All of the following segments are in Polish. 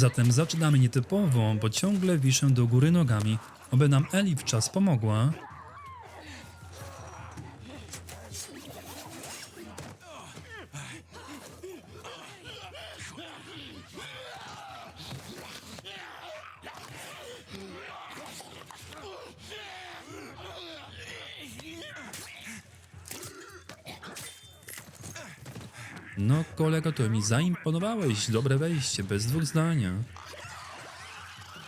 Zatem zaczynamy nietypowo, bo ciągle wiszę do góry nogami. Oby nam Eli w czas pomogła. No, kolego, to mi zaimponowałeś. Dobre wejście, bez dwóch zdania.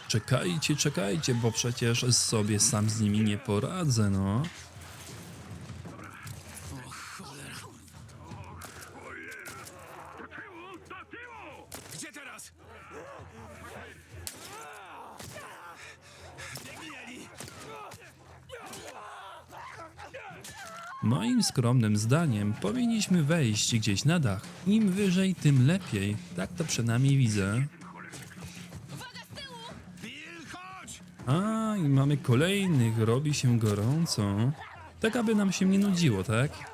Czekajcie, czekajcie, bo przecież sobie sam z nimi nie poradzę, no. Gdzie teraz? Biegnij, Moim skromnym zdaniem powinniśmy wejść gdzieś na dach. Im wyżej, tym lepiej. Tak to przynajmniej widzę. A, i mamy kolejnych, robi się gorąco. Tak, aby nam się nie nudziło, tak?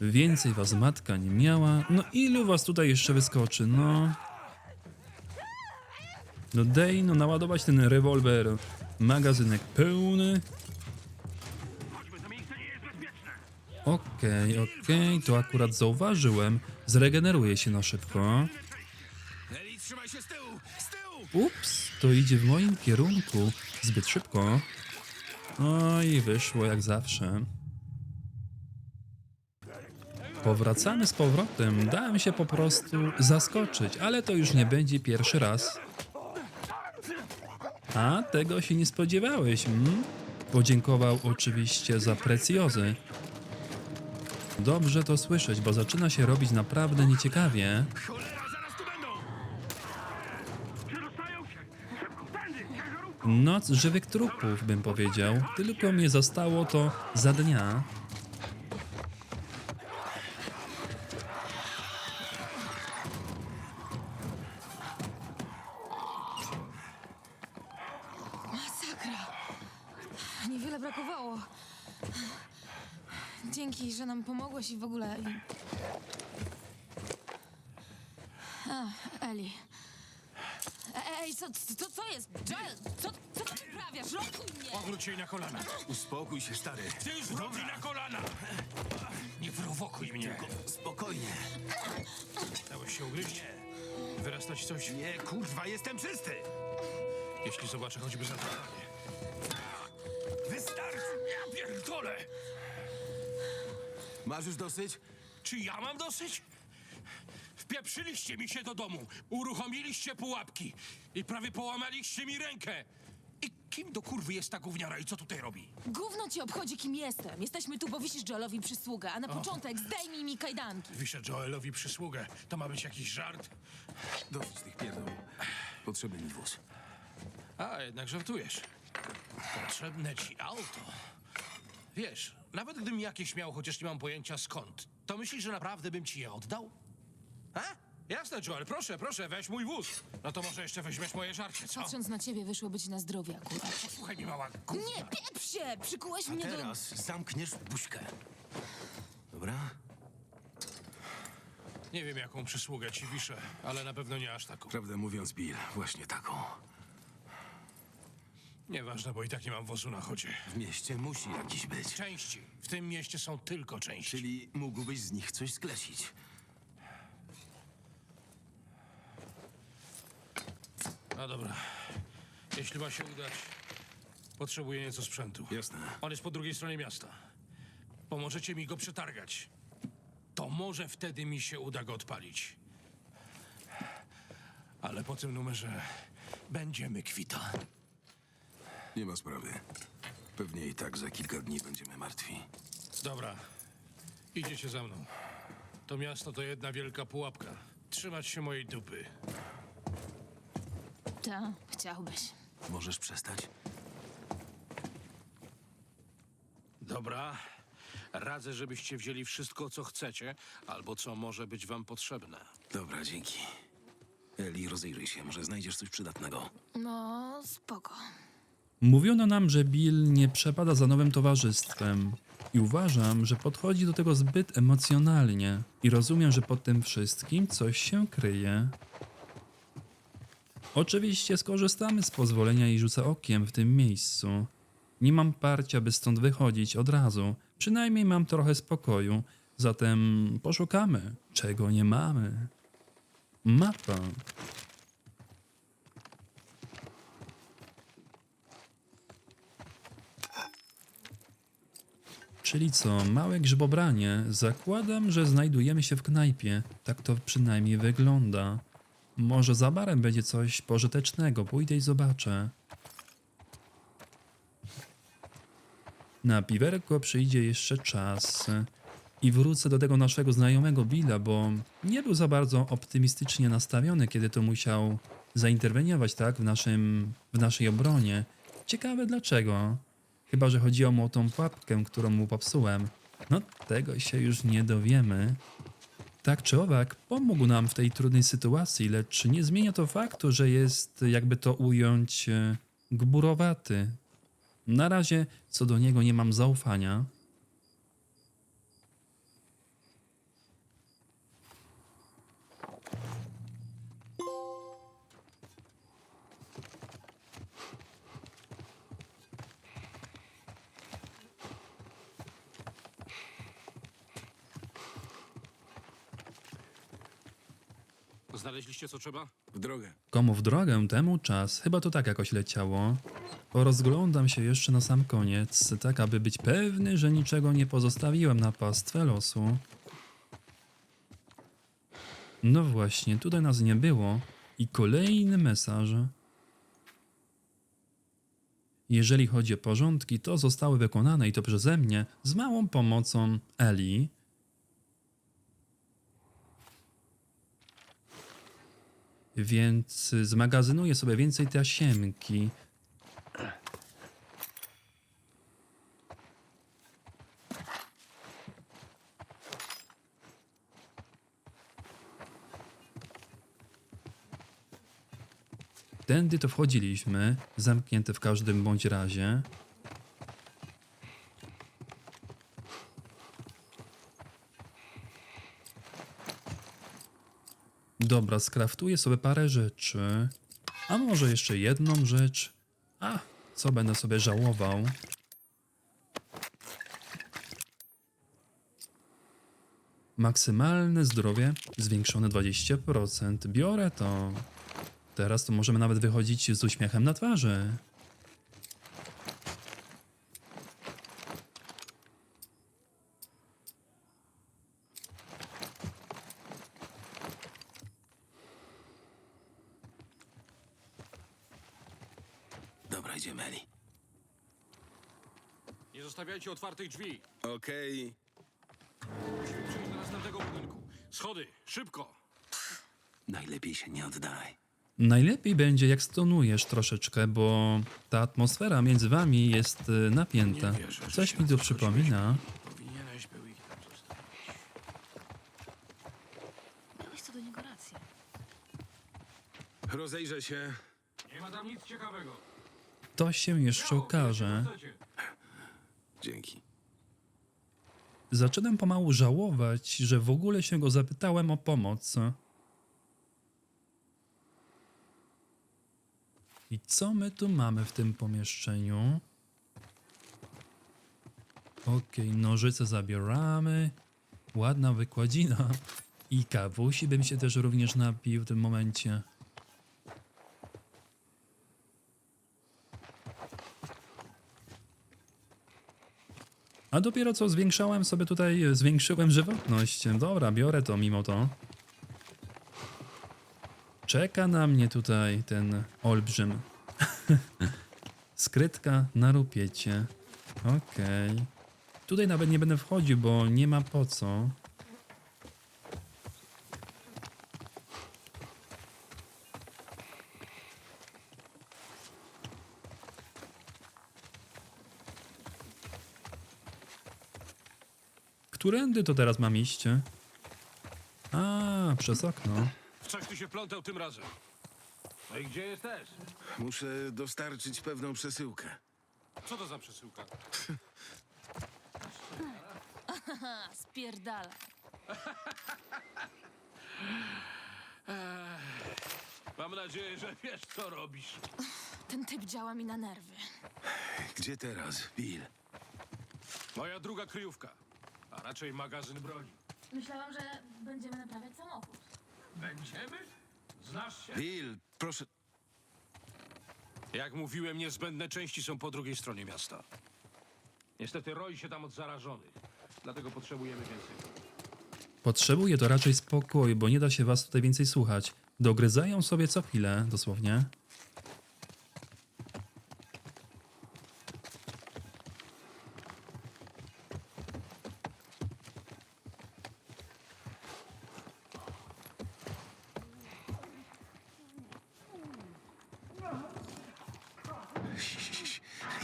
Więcej was matka nie miała. No ilu was tutaj jeszcze wyskoczy, no? No dej, no naładować ten rewolwer. Magazynek pełny. Okej, okej, to akurat zauważyłem. Zregeneruje się na szybko. Ups, to idzie w moim kierunku. Zbyt szybko. Oj, wyszło jak zawsze. Powracamy z powrotem. Dałem się po prostu zaskoczyć, ale to już nie będzie pierwszy raz. A, tego się nie spodziewałeś, hmm? Podziękował oczywiście za precjozy. Dobrze to słyszeć, bo zaczyna się robić naprawdę nieciekawie. Noc żywych trupów, bym powiedział. Tylko mnie zostało to za dnia. Masakra! Niewiele brakowało. Dzięki, że nam pomogłeś i w ogóle. Eli. A, Eli. E- Ej, co, co, co jest? Joel, co, co ty wyprawiasz? Lokuj mnie! Powróć jej na kolana! Uspokój się, stary. Ty jej na kolana! Nie prowokuj mnie! Spokojnie. Dałeś się ugryźć? Wyrastać coś? Nie, kurwa, jestem czysty. Jeśli zobaczę choćby zatrwanie. Wystarczy. Ja pierdolę! Masz już dosyć? Czy ja mam dosyć? Wpieprzyliście mi się do domu, uruchomiliście pułapki i prawie połamaliście mi rękę. I kim do kurwy jest ta gówniara i co tutaj robi? Gówno ci obchodzi, kim jestem. Jesteśmy tu, bo wisisz Joelowi przysługę, a na początek zdejmij mi kajdanki. Wiszę Joelowi przysługę. To ma być jakiś żart? Dosyć tych pierdół. Potrzebny mi wóz. A, jednak żartujesz. Potrzebne ci auto. Wiesz, nawet gdybym jakieś miał, chociaż nie mam pojęcia skąd, to myślisz, że naprawdę bym ci je oddał? A? Jasne, Joel, proszę, proszę, weź mój wóz. No to może jeszcze weźmiesz moje żarcie, co? Patrząc na ciebie, wyszło być na zdrowie akurat. Słuchaj mi, mała gówna. Nie, pieprz się! Przykułeś mnie do... Teraz zamkniesz buźkę. Dobra? Nie wiem, jaką przysługę ci wiszę, ale na pewno nie aż taką. Prawdę mówiąc, Bill, właśnie taką. Nieważne, bo i tak nie mam wozu na chodzie. W mieście musi jakiś być. Części. W tym mieście są tylko części. Czyli mógłbyś z nich coś sklecić. No dobra. Jeśli ma się udać, potrzebuję nieco sprzętu. Jasne. On jest po drugiej stronie miasta. Pomożecie mi go przetargać. To może wtedy mi się uda go odpalić. Ale po tym numerze będziemy kwita. Nie ma sprawy. Pewnie i tak za kilka dni będziemy martwi. Dobra. Idziecie za mną. To miasto to jedna wielka pułapka. Trzymać się mojej dupy. Ta, chciałbyś. Możesz przestać? Dobra. Radzę, żebyście wzięli wszystko, co chcecie, albo co może być wam potrzebne. Dobra, dzięki. Eli, rozejrzyj się, może znajdziesz coś przydatnego. No, spoko. Mówiono nam, że Bill nie przepada za nowym towarzystwem. I uważam, że podchodzi do tego zbyt emocjonalnie. I rozumiem, że pod tym wszystkim coś się kryje. Oczywiście skorzystamy z pozwolenia i rzucę okiem w tym miejscu. Nie mam parcia, by stąd wychodzić od razu. Przynajmniej mam trochę spokoju. Zatem poszukamy, czego nie mamy. Mapa. Czyli co, małe grzybobranie. Zakładam, że znajdujemy się w knajpie. Tak to przynajmniej wygląda. Może za barem będzie coś pożytecznego. Pójdę i zobaczę. Na piwerko przyjdzie jeszcze czas. I wrócę do tego naszego znajomego Billa, bo nie był za bardzo optymistycznie nastawiony, kiedy to musiał zainterweniować, tak, w, naszym, w naszej obronie. Ciekawe dlaczego. Chyba, że chodziło mu o tą pułapkę, którą mu popsułem. No, tego się już nie dowiemy. Tak czy owak, pomógł nam w tej trudnej sytuacji, lecz nie zmienia to faktu, że jest, jakby to ująć, e, gburowaty. Na razie co do niego nie mam zaufania. Znaleźliście co trzeba? W drogę. Komu w drogę, temu czas. Chyba to tak jakoś leciało. Rozglądam się jeszcze na sam koniec, tak aby być pewny, że niczego nie pozostawiłem na pastwę losu. No właśnie, tutaj nas nie było. I kolejny mesaż. Jeżeli chodzi o porządki, to zostały wykonane i to przeze mnie z małą pomocą Eli. Więc zmagazynuję sobie więcej tasiemki. Tędy to wchodziliśmy, zamknięte w każdym bądź razie. Dobra, skraftuję sobie parę rzeczy. A może jeszcze jedną rzecz? A, co będę sobie żałował? Maksymalne zdrowie zwiększone 20%. Biorę to. Teraz to możemy nawet wychodzić z uśmiechem na twarzy. Dobra, idziemy, Eli. Nie zostawiajcie otwartych drzwi. Okej. Musimy przejść do następnego budynku. Schody, szybko! Najlepiej się nie oddaj. Najlepiej będzie jak stonujesz troszeczkę, bo ta atmosfera między wami jest y, napięta. Wierzę, że Coś się mi tu przypomina. Powinieneś był ich tam zostawić. Miałeś co do niego rację. Rozejrzę się. Nie ma tam nic ciekawego. To się jeszcze okaże. Dzięki. Zaczynam pomału żałować, że w ogóle się go zapytałem o pomoc. I co my tu mamy w tym pomieszczeniu? Okej, nożyce zabieramy. Ładna wykładzina. I kawusi bym się też również napił w tym momencie. A dopiero co zwiększałem sobie tutaj, zwiększyłem żywotność. Dobra, biorę to mimo to. Czeka na mnie tutaj ten olbrzym. Skrytka na rupiecie. Okej. Tutaj nawet nie będę wchodził, bo nie ma po co. Którędy to teraz mam iść? A, przez okno. W coś ty się plątał tym razem. No i gdzie jesteś? Muszę dostarczyć pewną przesyłkę. Co to za przesyłka? Spierdala. Mam nadzieję, że wiesz, co robisz. Ten typ działa mi na nerwy. Gdzie teraz, Bill? Moja druga kryjówka, a raczej magazyn broni. Myślałam, że będziemy naprawiać samochód. Będziemy? Znasz się? Bill, proszę. Jak mówiłem, niezbędne części są po drugiej stronie miasta. Niestety roi się tam od zarażonych, dlatego potrzebujemy więcej. Potrzebuję to raczej spokoju, bo nie da się was tutaj więcej słuchać. Dogryzają sobie co chwilę, dosłownie.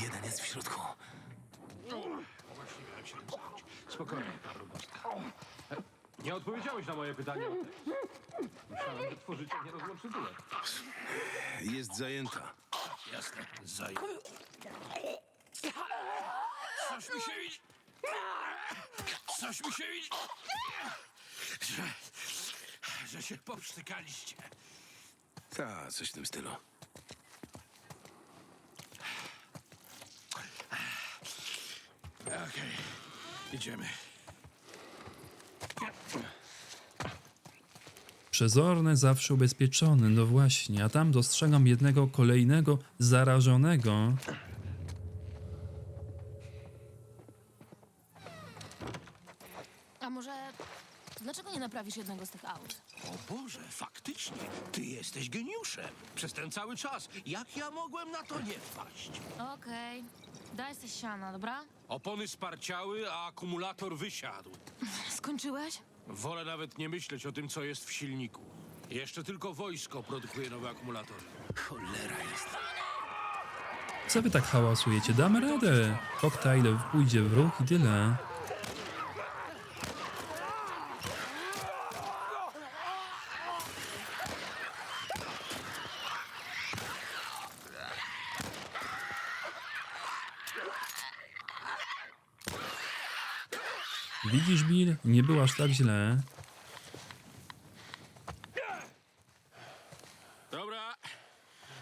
Jeden jest w środku. Właśnie miałem się tym zająć. Spokojnie, parobostka. Nie odpowiedziałeś na moje pytanie o tekst. Myślałem, że tworzycie nierozłączny duet. Jest zajęta. Jasne, zaj. Coś mi się widzi. Coś mi się widzi. Że, że się poprztykaliście. Ta, coś w tym stylu. Okej, idziemy. Przezorny zawsze ubezpieczony, no właśnie, a tam dostrzegam jednego kolejnego zarażonego. A może... Dlaczego nie naprawisz jednego z tych aut? O Boże, faktycznie, ty jesteś geniuszem. Przez ten cały czas. Jak ja mogłem na to nie wpaść? Okej. Daj se siana, dobra? Opony sparciały, a akumulator wysiadł. Skończyłeś? Wolę nawet nie myśleć o tym, co jest w silniku. Jeszcze tylko wojsko produkuje nowe akumulatory. Cholera jest. Co wy tak hałasujecie? Damy radę. Koktajl pójdzie w ruch i tyle. Widzisz, Bill? Nie było aż tak źle. Dobra.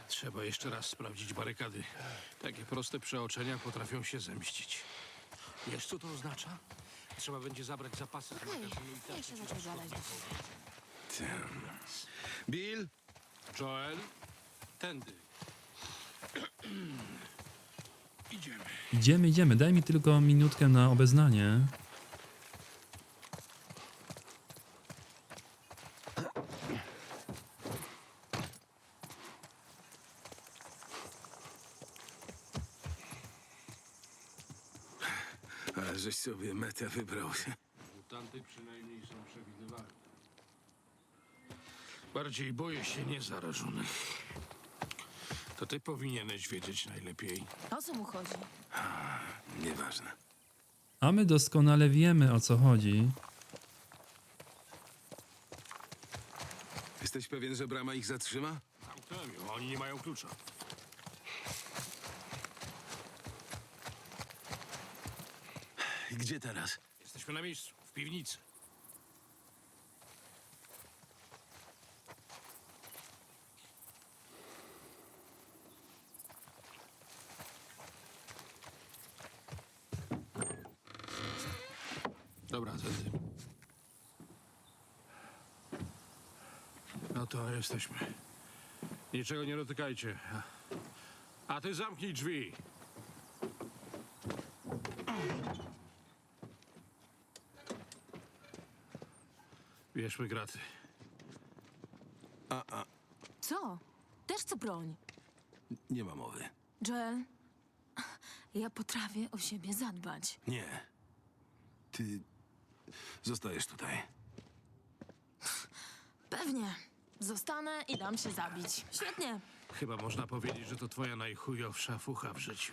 Trzeba jeszcze raz sprawdzić barykady. Takie proste przeoczenia potrafią się zemścić. Wiesz, co to oznacza? Trzeba będzie zabrać zapasy z magazynu i się zaczął gadać. Tam. Bill? Joel, tędy. Idziemy. Idziemy, idziemy. Daj mi tylko minutkę na obeznanie. Ale żeś sobie metę wybrał. Mutanty przynajmniej są przewidywalne. Bardziej boję się niezarażonych. To ty powinieneś wiedzieć najlepiej. O co mu chodzi? Nieważne. A my doskonale wiemy o co chodzi. Jesteś pewien, że brama ich zatrzyma? Zamknąłem ją, oni nie mają klucza. Gdzie teraz? Jesteśmy na miejscu, w piwnicy. Dobra, tędy. No to jesteśmy. Niczego nie dotykajcie. A ty zamknij drzwi. Bierzmy graty. Co? Też chcę broń. Nie ma mowy. Joel, ja potrafię o siebie zadbać. Nie. Ty zostajesz tutaj. Pewnie. Zostanę i dam się zabić. Świetnie. Chyba można powiedzieć, że to twoja najchujowsza fucha w życiu.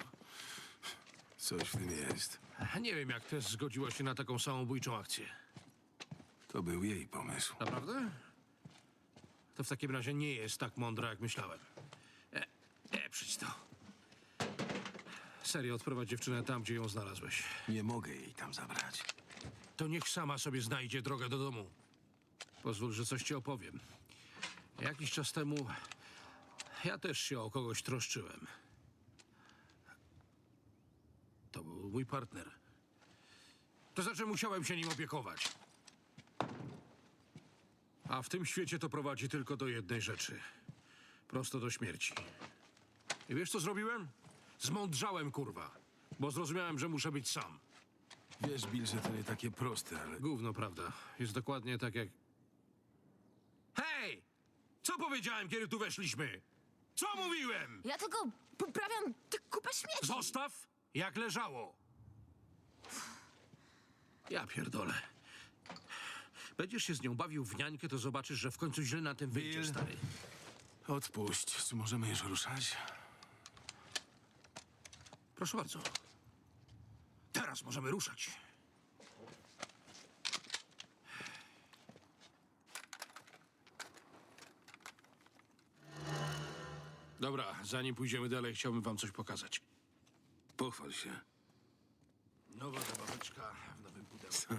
Coś w tym jest. Nie wiem, jak też zgodziła się na taką samobójczą akcję. To był jej pomysł. Naprawdę? To w takim razie nie jest tak mądra, jak myślałem. E, e przyjdź to. Serio, odprowadź dziewczynę tam, gdzie ją znalazłeś. Nie mogę jej tam zabrać. To niech sama sobie znajdzie drogę do domu. Pozwól, że coś ci opowiem. Jakiś czas temu ja też się o kogoś troszczyłem. To był mój partner. To znaczy musiałem się nim opiekować. A w tym świecie to prowadzi tylko do jednej rzeczy. Prosto do śmierci. I wiesz co zrobiłem? Zmądrzałem, kurwa. Bo zrozumiałem, że muszę być sam. Wiesz, Bill, że to nie takie proste, ale Gówno, prawda? Jest dokładnie tak jak... Hej! Co powiedziałem, kiedy tu weszliśmy? Co mówiłem? Ja tylko poprawiam tę kupę śmieci. Zostaw, jak leżało. Ja pierdolę. Będziesz się z nią bawił w niańkę, to zobaczysz, że w końcu źle na tym wyjdzie, Bill. stary. odpuść. Czy możemy już ruszać? Proszę bardzo. Teraz możemy ruszać. Dobra, zanim pójdziemy dalej, chciałbym wam coś pokazać. Pochwal się. Nowa zabaweczka w nowym pudełku.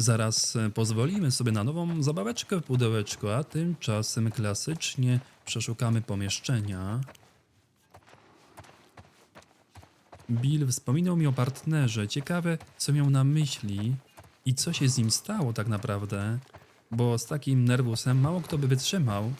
Zaraz e, pozwolimy sobie na nową zabaweczkę w pudełeczku, a tymczasem klasycznie przeszukamy pomieszczenia. Bill wspominał mi o partnerze. Ciekawe, co miał na myśli i co się z nim stało tak naprawdę, bo z takim nerwusem mało kto by wytrzymał.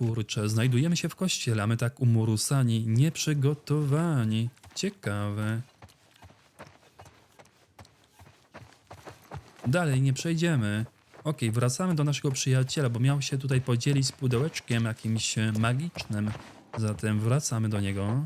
Kurczę, znajdujemy się w kościele, a my tak umurusani, nieprzygotowani. Ciekawe. Dalej nie przejdziemy. Okej, wracamy do naszego przyjaciela, bo miał się tutaj podzielić z pudełeczkiem jakimś magicznym. Zatem wracamy do niego.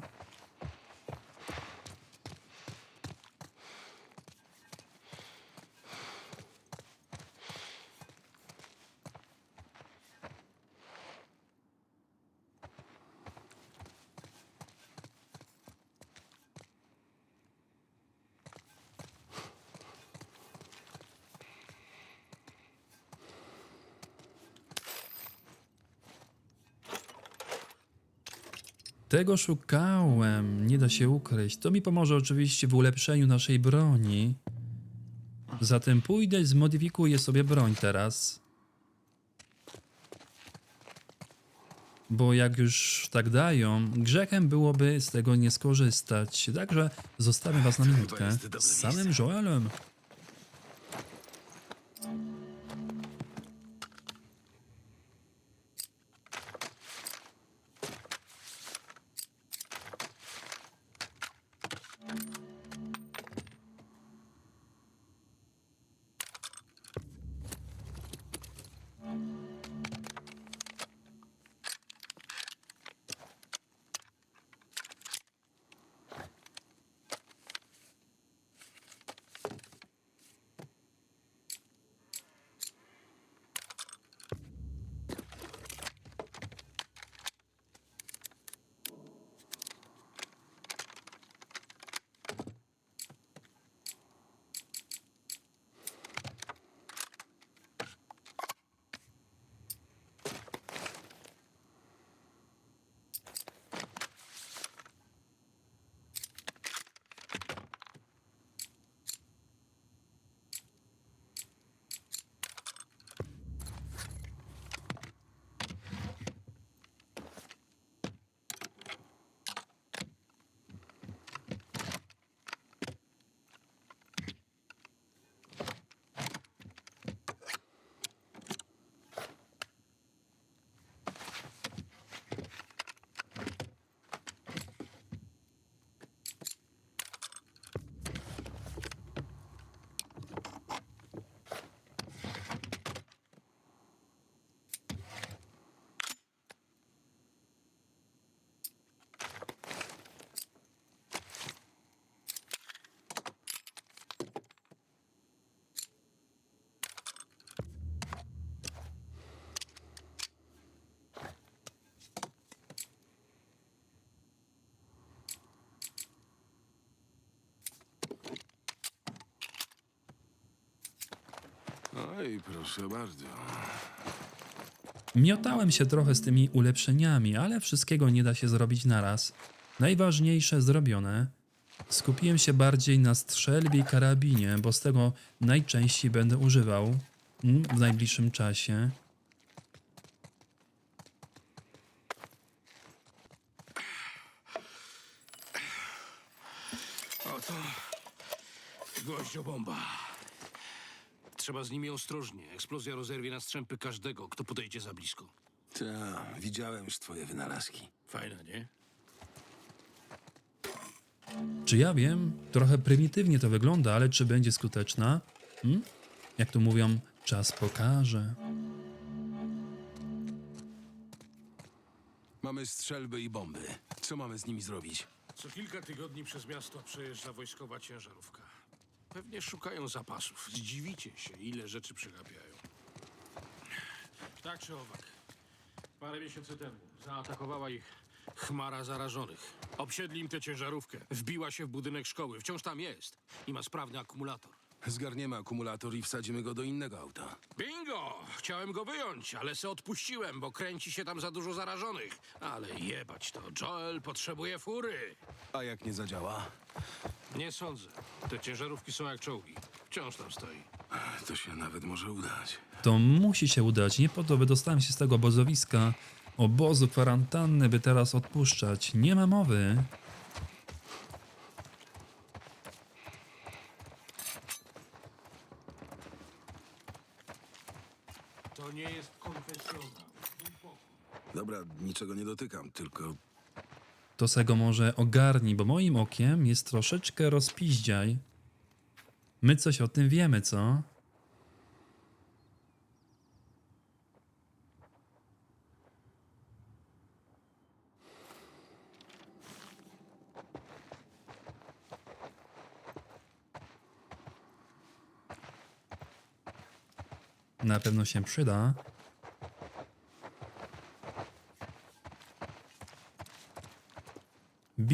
Tego szukałem, nie da się ukryć. To mi pomoże oczywiście w ulepszeniu naszej broni. Zatem pójdę i zmodyfikuję sobie broń teraz. Bo jak już tak dają, grzechem byłoby z tego nie skorzystać. Także zostawię was na minutkę z samym. Joelem. Oj, proszę bardzo. Miotałem się trochę z tymi ulepszeniami, ale wszystkiego nie da się zrobić naraz. Najważniejsze zrobione. Skupiłem się bardziej na strzelbie i karabinie, bo z tego najczęściej będę używał mm, w najbliższym czasie. Z nimi ostrożnie. Eksplozja rozerwie na strzępy każdego, kto podejdzie za blisko. Ta, widziałem już twoje wynalazki. Fajna, nie? Czy ja wiem? Trochę prymitywnie to wygląda, ale czy będzie skuteczna? Hmm? Jak to mówią, czas pokaże. Mamy strzelby i bomby. Co mamy z nimi zrobić? Co kilka tygodni przez miasto przejeżdża wojskowa ciężarówka. Pewnie szukają zapasów. Zdziwicie się, ile rzeczy przegapiają. Tak czy owak. Parę miesięcy temu zaatakowała ich chmara zarażonych. Obsiedli im tę ciężarówkę. Wbiła się w budynek szkoły. Wciąż tam jest. I ma sprawny akumulator. Zgarniemy akumulator i wsadzimy go do innego auta. Bingo! Chciałem go wyjąć, ale se odpuściłem, bo kręci się tam za dużo zarażonych. Ale jebać to. Joel potrzebuje fury. A jak nie zadziała? Nie sądzę. Te ciężarówki są jak czołgi. Wciąż tam stoi. To się nawet może udać. To musi się udać. Nie po to wydostałem się z tego obozowiska, obozu kwarantanny, by teraz odpuszczać. Nie ma mowy. To nie jest konfesjonal. Dobra, niczego nie dotykam, tylko To se go może ogarni, bo moim okiem jest troszeczkę rozpiździaj. My coś o tym wiemy, co? Na pewno się przyda.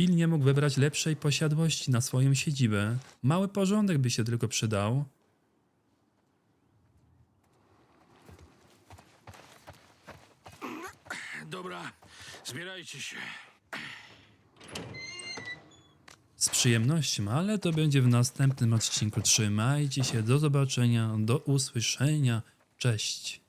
Bill nie mógł wybrać lepszej posiadłości na swoją siedzibę. Mały porządek by się tylko przydał. Dobra, zbierajcie się. Z przyjemnością, ale to będzie w następnym odcinku. Trzymajcie się, do zobaczenia, do usłyszenia. Cześć.